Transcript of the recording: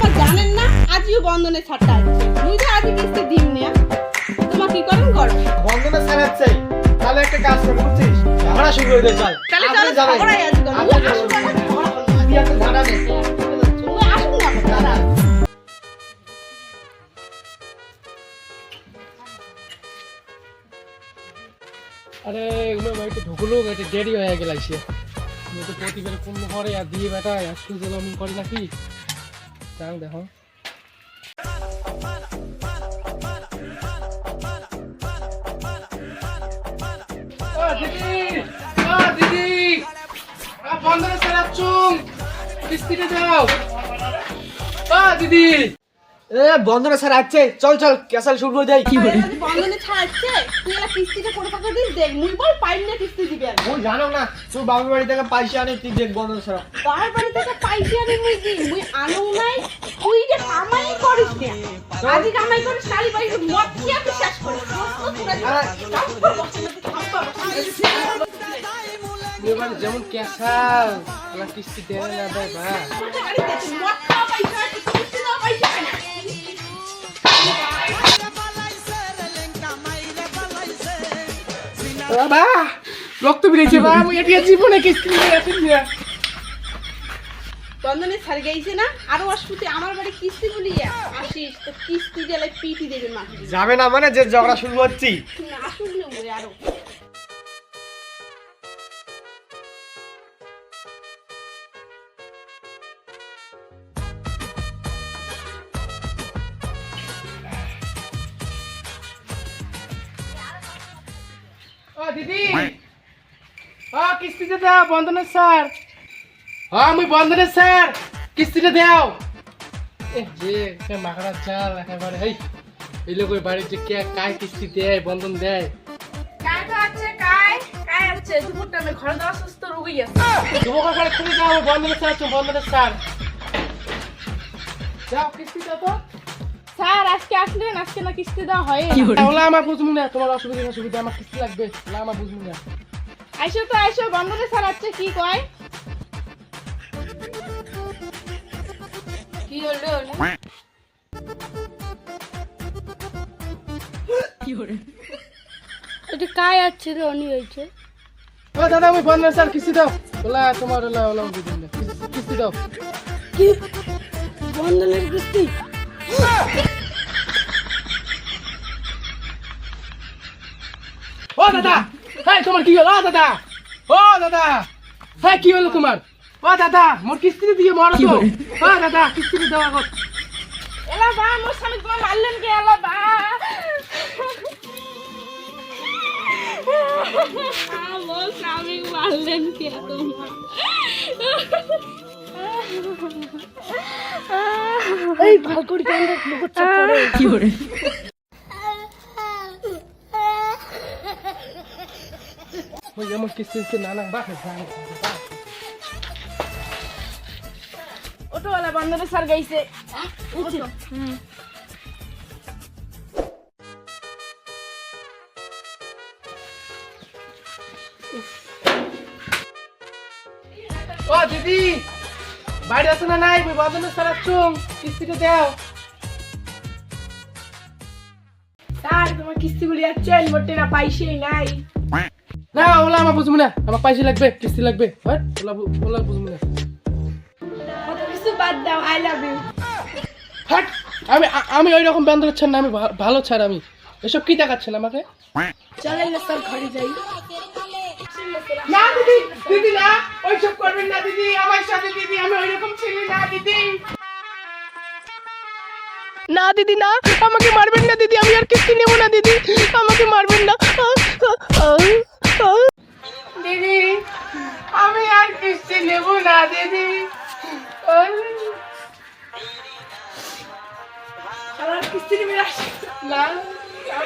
তোমার জানেন না? আজও বন্ধনে ছাড়টা আছে তো কিস্তি দিম না তোমার কি করেন? করো বন্ধনে ছাড়াচ্ছে তাহলে একটা কাজ করে বুঝছিস? ঝগড়া শুরু হয়ে চল। তাহলে চলো আজ আসুন। না ঝগড়া নেই। আসুন না আরে এগুলো বাড়িতে ঢুকলো দেরি হয়ে গেল তো প্রতিবার পূর্ণ করে আর দিয়ে বেটা একটু যেন আমি করি নাকি? যাও দেখো ও দিদি! ও দিদি! যাও। দিদি! এ বন্ধনে ছাড়াচ্ছে চল চল ক্যাসাল শুরু করে দেয় আজ বন্ধনে ছাড়ছে তুই এলা কিস্তিটা করে থাকা দিন দেখ মুই বল পাইন না কিস্তি দিবি আর জানো না তোর বাবুর বাড়ি থেকে পয়সা আনি তুই দেখ বন্ধনে ছাড়া তার বাড়ি থেকে মুই দিই মুই আনো নাই তুই যে কামাই করিস না আজ কামাই করিস শালি পাইছি মদ খেয়ে তুই শেষ করিস তুই যেমন ক্যাসাল কিস্তি দেয় না দেয় বা বাবা রক্ত বেরিয়েছে বা আমি এটা জীবনে কিস্তি দিয়ে আছি না বন্ধনে স্যার গেছে না? আরও আসপুতি আমার বাড়ি কিস্তি বলিয়া আসিস তো কিস্তি দিলে পিটি দেবে মা যাবে না মানে যে ঝগড়া শুরু হচ্ছি। আসুন আরও। ও দিদি। ও কিস্তিটা দাও বন্ধনের স্যার হ্যাঁ আমি বন্ধনের স্যার কিস্তিটা দাও। যে সে মাকড়া চাল একেবারে এই এই লোক ওই বাড়িতে কে কায় কিস্তি দেয় বন্ধন দেয়? কায় তো আছে কায়। কায় আছে দুপুরটা আমি ঘরে দেওয়া সুস্থ রুগী আছে। যুবকের কাছে খুলে দাও বন্ধনের স্যার বন্ধনের স্যার যাও কিস্তি দাও তো। স্যার আজকে আসলেন আজকে না কিস্তি দেওয়া হয় তাহলে আমার বুঝব না তোমার অসুবিধা না সুবিধা আমার কিস্তি লাগবে। তাহলে আমার বুঝব না। আইসো তো আইসো বন্ধনে স্যার আছে কি কয়? কি হলো এটা কায় আছে রে অনি হয়েছে? ও দাদা আমি বন্ধনের স্যার কিস্তি দাও। ওলা তোমার ওলা ওলা কিস্তি দাও। কি? বন্ধনের কিস্তি? দাদা। হ্যাঁ তোমার কি হলো? ও দাদা। ও দাদা। হ্যাঁ কি হলো তোমার? ও দাদা মোর কিস্তি দিয়ে মরো তো। ও দাদা কিস্তি দাও আগত এলা বা মোর স্বামী তোমার মারলেন কে? এলা বা। মোর স্বামী মারলেন কে তোমার? এই ভাগুর কেন করে। কি করে ওই যেমন কিস্তি দিচ্ছে না না বাহ অটোওয়ালা বন্ধনে স্যার গাইছে উঠো ও দিদি বাড়ি আসো না নাই স্যার আসছুম কিস্তিটা দাও স্যার তোমার কিস্তি গুলি আছেন মোটে না পাইছেই নাই না ওলা আমার বুঝব না আমার পয়সা লাগবে কিস্তি লাগবে। হ্যাঁ ওলা ওলা বুঝব না কিছু বাদ দাও আই লাভ ইউ হাট আমি আমি ওই রকম বান্ধব ছাড় না আমি ভালো ছাড় আমি। এসব কি দেখাচ্ছেন আমাকে? চলেন না স্যার ঘরে যাই। না দিদি দিদি না ওইসব করবেন না দিদি। আমার সাথে দিদি আমি ওই ছেলে না দিদি। না দিদি না আমাকে মারবেন না দিদি। আমি আর কিস্তি নেব না দিদি। আমাকে মারবেন না। দিদি আমি আর কিস্তি নেব না দিদি আমার কিস্তি নিবে না